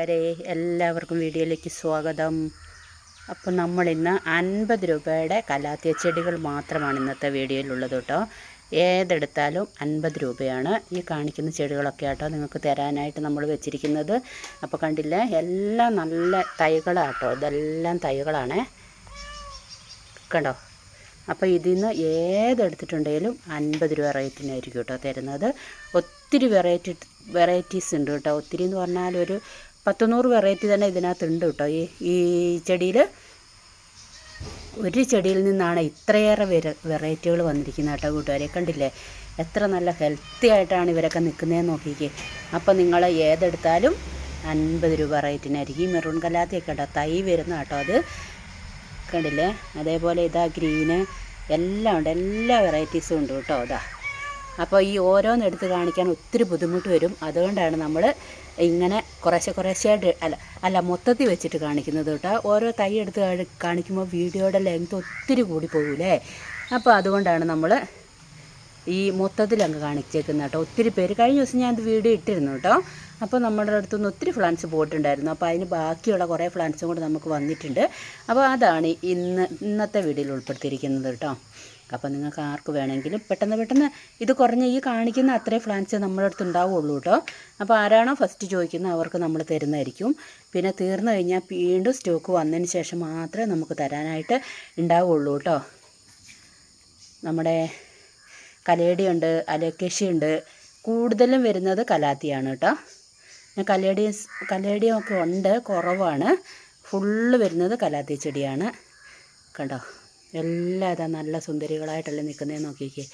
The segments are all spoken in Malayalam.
വരെ എല്ലാവർക്കും വീഡിയോയിലേക്ക് സ്വാഗതം. അപ്പോൾ നമ്മളിന്ന് അൻപത് രൂപയുടെ കലാത്തിയ ചെടികൾ മാത്രമാണ് ഇന്നത്തെ വീഡിയോയിലുള്ളത് കേട്ടോ. ഏതെടുത്താലും അൻപത് രൂപയാണ് ഈ കാണിക്കുന്ന ചെടികളൊക്കെ ആട്ടോ നിങ്ങൾക്ക് തരാനായിട്ട് നമ്മൾ വെച്ചിരിക്കുന്നത്. അപ്പോൾ കണ്ടില്ലേ? എല്ലാം നല്ല തൈകളാട്ടോ. ഇതെല്ലാം തൈകളാണേ. കണ്ടോ? അപ്പോൾ ഇതിൽ നിന്ന് ഏതെടുത്തിട്ടുണ്ടെങ്കിലും അൻപത് രൂപ റേറ്റിനായിരിക്കും കേട്ടോ തരുന്നത്. ഒത്തിരി വെറൈറ്റി വെറൈറ്റീസ് ഉണ്ട് കേട്ടോ. ഒത്തിരി എന്ന് പറഞ്ഞാൽ ഒരു പത്ത് നൂറ് വെറൈറ്റി തന്നെ ഇതിനകത്തുണ്ട് കേട്ടോ. ഈ ഈ ചെടിയിൽ ഒരു ചെടിയിൽ നിന്നാണ് ഇത്രയേറെ വെറ വെറൈറ്റികൾ വന്നിരിക്കുന്നത് കേട്ടോ കൂട്ടുകാരെ. കണ്ടില്ലേ? എത്ര നല്ല ഹെൽത്തി ആയിട്ടാണ് ഇവരൊക്കെ നിൽക്കുന്നതെന്ന് നോക്കിക്കേ. അപ്പോൾ നിങ്ങൾ ഏതെടുത്താലും അൻപത് രൂപ റേറ്റിനായിരിക്കും ഈ മെറൂൺ കലാത്തിയൊക്കെ കേട്ടോ തൈ വരുന്ന കേട്ടോ അത്. കണ്ടില്ലേ? അതേപോലെ ഇതാ ഗ്രീന്. എല്ലാം ഉണ്ട്. എല്ലാ വെറൈറ്റീസും ഉണ്ട് കേട്ടോ. ഇതാ അപ്പോൾ ഈ ഓരോന്ന് എടുത്ത് കാണിക്കാൻ ഒത്തിരി ബുദ്ധിമുട്ട് വരും. അതുകൊണ്ടാണ് നമ്മൾ ഇങ്ങനെ കുറേശ്ശെ കുറേശ്ശെയായിട്ട് അല്ല അല്ല മൊത്തത്തിൽ വെച്ചിട്ട് കാണിക്കുന്നത് കേട്ടോ. ഓരോ തൈ എടുത്ത് കാണിക്കുമ്പോൾ വീഡിയോയുടെ ലെങ്ത് ഒത്തിരി കൂടി പോകൂലേ? അപ്പോൾ അതുകൊണ്ടാണ് നമ്മൾ ഈ മൊത്തത്തിൽ അങ്ങ് കാണിച്ചേക്കുന്ന കേട്ടോ. ഒത്തിരി പേര് കഴിഞ്ഞ ദിവസം ഞാൻ വീഡിയോ ഇട്ടിരുന്നു കേട്ടോ. അപ്പോൾ നമ്മുടെ അടുത്തുനിന്ന് ഒത്തിരി ഫ്ലാൻസ് പോയിട്ടുണ്ടായിരുന്നു. അപ്പോൾ അതിന് ബാക്കിയുള്ള കുറേ ഫ്ലാൻസും കൂടെ നമുക്ക് വന്നിട്ടുണ്ട്. അപ്പോൾ അതാണ് ഇന്ന് ഇന്നത്തെ വീഡിയോയിൽ ഉൾപ്പെടുത്തിയിരിക്കുന്നത് കേട്ടോ. അപ്പോൾ നിങ്ങൾക്ക് ആർക്ക് വേണമെങ്കിലും പെട്ടെന്ന് പെട്ടെന്ന് ഇത് കുറഞ്ഞ ഈ കാണിക്കുന്ന അത്രയും ഫ്ലാൻസ് നമ്മുടെ അടുത്ത് ഉണ്ടാവുള്ളൂ കേട്ടോ. അപ്പോൾ ആരാണോ ഫസ്റ്റ് ചോദിക്കുന്നത് അവർക്ക് നമ്മൾ തരുന്നതായിരിക്കും. പിന്നെ തീർന്നു കഴിഞ്ഞാൽ വീണ്ടും സ്റ്റോക്ക് വന്നതിന് ശേഷം മാത്രമേ നമുക്ക് തരാനായിട്ട് ഉണ്ടാവുള്ളൂ കേട്ടോ. നമ്മുടെ കലേടിയുണ്ട് അലക്കേഷിയുണ്ട് കൂടുതലും വരുന്നത് കലാത്തിയാണ് കേട്ടോ. പിന്നെ കലേടി ഒക്കെ ഉണ്ട് കുറവാണ്. ഫുള്ള് വരുന്നത് കലാത്തി ചെടിയാണ്. കണ്ടോ? എല്ലാം ഇതാ നല്ല സുന്ദരികളായിട്ടല്ലേ നിൽക്കുന്നത് നോക്കിക്കേ.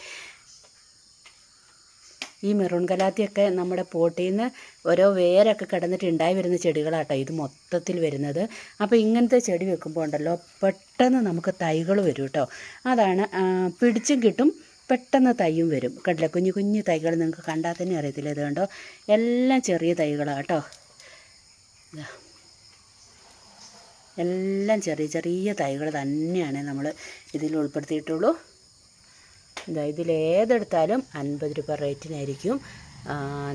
ഈ മെറൂൺ കലാത്തിയൊക്കെ നമ്മുടെ പോട്ടിൽ നിന്ന് ഓരോ വേരൊക്കെ കിടന്നിട്ട് ഉണ്ടായി വരുന്ന ചെടികളാട്ടോ ഇത് മൊത്തത്തിൽ വരുന്നത്. അപ്പോൾ ഇങ്ങനത്തെ ചെടി വെക്കുമ്പോൾ ഉണ്ടല്ലോ പെട്ടെന്ന് നമുക്ക് തൈകൾ വരും കേട്ടോ. അതാണ് പിടിച്ചും കിട്ടും പെട്ടെന്ന് തൈയും വരും. കണ്ടില്ല? കുഞ്ഞു കുഞ്ഞു തൈകൾ നിങ്ങൾക്ക് കണ്ടാൽ തന്നെ അറിയത്തില്ല. ഇത് കണ്ടോ? എല്ലാം ചെറിയ തൈകളാണ് കേട്ടോ. എല്ലാം ചെറിയ ചെറിയ തൈകൾ തന്നെയാണ് നമ്മൾ ഇതിൽ ഉൾപ്പെടുത്തിയിട്ടുള്ളൂ. ഇതാ ഇതിലേതെടുത്താലും അൻപത് രൂപ റേറ്റിനായിരിക്കും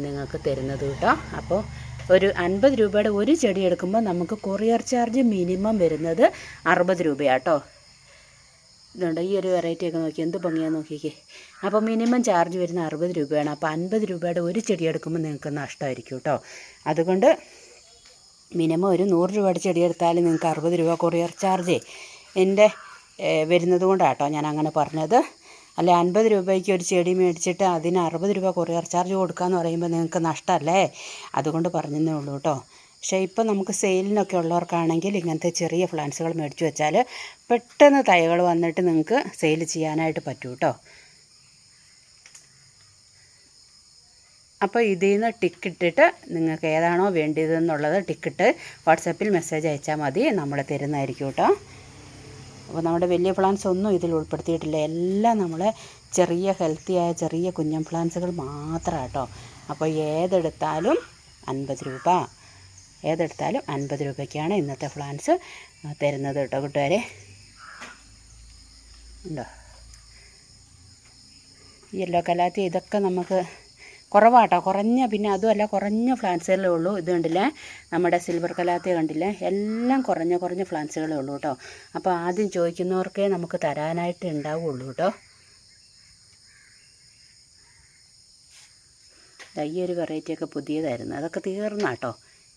നിങ്ങൾക്ക് തരുന്നത് കേട്ടോ. അപ്പോൾ ഒരു അൻപത് രൂപയുടെ ഒരു ചെടി എടുക്കുമ്പോൾ നമുക്ക് കൊറിയർ ചാർജ് മിനിമം വരുന്നത് അറുപത് രൂപയാട്ടോ ഇതുണ്ട്? ഈ ഒരു വെറൈറ്റി ഒക്കെ നോക്കി. എന്ത് ഭംഗിയാന്ന് നോക്കിക്കേ. അപ്പോൾ മിനിമം ചാർജ് വരുന്ന അറുപത് രൂപയാണ്. അപ്പോൾ അൻപത് രൂപയുടെ ഒരു ചെടി എടുക്കുമ്പോൾ നിങ്ങൾക്ക് നഷ്ടമായിരിക്കും കേട്ടോ അതുകൊണ്ട് മിനിമം ഒരു നൂറ് രൂപയുടെ ചെടി എടുത്താൽ നിങ്ങൾക്ക് അറുപത് രൂപ കൊറിയർ ചാർജ് എന്റെ വരുന്നത് കൊണ്ടാട്ടോ ഞാൻ അങ്ങനെ പറഞ്ഞത്. അല്ല അൻപത് രൂപയ്ക്ക് ഒരു ചെടി മേടിച്ചിട്ട് അതിന് അറുപത് രൂപ കൊറിയർ ചാർജ് കൊടുക്കുക എന്ന് പറയുമ്പോൾ നിങ്ങൾക്ക് നഷ്ടമല്ലേ അതുകൊണ്ട് പറഞ്ഞതേ ഉള്ളൂ കേട്ടോ പക്ഷേ ഇപ്പം നമുക്ക് സെയിലിനൊക്കെ ഉള്ളവർക്കാണെങ്കിൽ ഇങ്ങനത്തെ ചെറിയ പ്ലാന്റ്സുകൾ മേടിച്ച് വെച്ചാൽ പെട്ടെന്ന് തൈകൾ വന്നിട്ട് നിങ്ങൾക്ക് സെയിൽ ചെയ്യാനായിട്ട് പറ്റും കേട്ടോ അപ്പോൾ ഇതിൽ നിന്ന് ടിക്കിട്ടിട്ട് നിങ്ങൾക്ക് ഏതാണോ വേണ്ടതെന്നുള്ളത് ടിക്കിട്ട് വാട്സാപ്പിൽ മെസ്സേജ് അയച്ചാൽ മതി നമ്മൾ തരുന്നതായിരിക്കും കേട്ടോ അപ്പോൾ നമ്മുടെ വലിയ പ്ലാന്റ്സ് ഒന്നും ഇതിൽ ഉൾപ്പെടുത്തിയിട്ടില്ല. എല്ലാം നമ്മൾ ചെറിയ ഹെൽത്തിയായ ചെറിയ കുഞ്ഞൻ പ്ലാന്റ്സുകൾ മാത്രമാണ് കേട്ടോ അപ്പോൾ ഏതെടുത്താലും അൻപത് രൂപ. ഏതെടുത്താലും അൻപത് രൂപയ്ക്കാണ് ഇന്നത്തെ ഫ്ലാൻസ് തരുന്നത് കേട്ടോ കൂട്ടുകാരെ. ഉണ്ടോ? യെല്ലോ കലാത്തി ഇതൊക്കെ നമുക്ക് കുറവാട്ടോ. കുറഞ്ഞ പിന്നെ അതുമല്ല കുറഞ്ഞ ഫ്ലാൻസുകളേ ഉള്ളൂ. ഇത് കണ്ടില്ലേ? നമ്മുടെ സിൽവർ കലാത്തി കണ്ടില്ലേ? എല്ലാം കുറഞ്ഞ കുറഞ്ഞ ഫ്ലാൻസുകളേ ഉള്ളൂ കേട്ടോ. അപ്പോൾ ആദ്യം ചോദിക്കുന്നവർക്കേ നമുക്ക് തരാനായിട്ട് ഉണ്ടാവുള്ളൂ കേട്ടോ. ഈ ഒരു വെറൈറ്റിയൊക്കെ പുതിയതായിരുന്നു. അതൊക്കെ തീർന്ന കേട്ടോ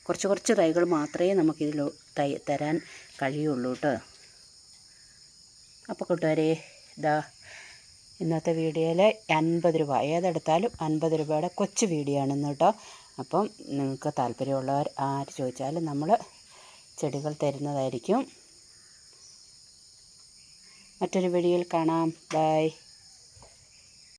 കുറച്ച് കുറച്ച് തൈകൾ മാത്രമേ നമുക്കിതിൽ തൈ തരാൻ കഴിയുള്ളൂ കേട്ടോ. അപ്പോൾ കൂട്ടുകാരെ ഇതാ ഇന്നത്തെ വീഡിയോയിൽ അൻപത് രൂപ ഏതെടുത്താലും അൻപത് രൂപയുടെ കൊച്ചു വീഡിയോ ആണെന്ന് കേട്ടോ. അപ്പം നിങ്ങൾക്ക് താല്പര്യമുള്ളവർ ആര് ചോദിച്ചാലും നമ്മൾ ചെടികൾ തരുന്നതായിരിക്കും. മറ്റൊരു വീഡിയോയിൽ കാണാം. ബൈ.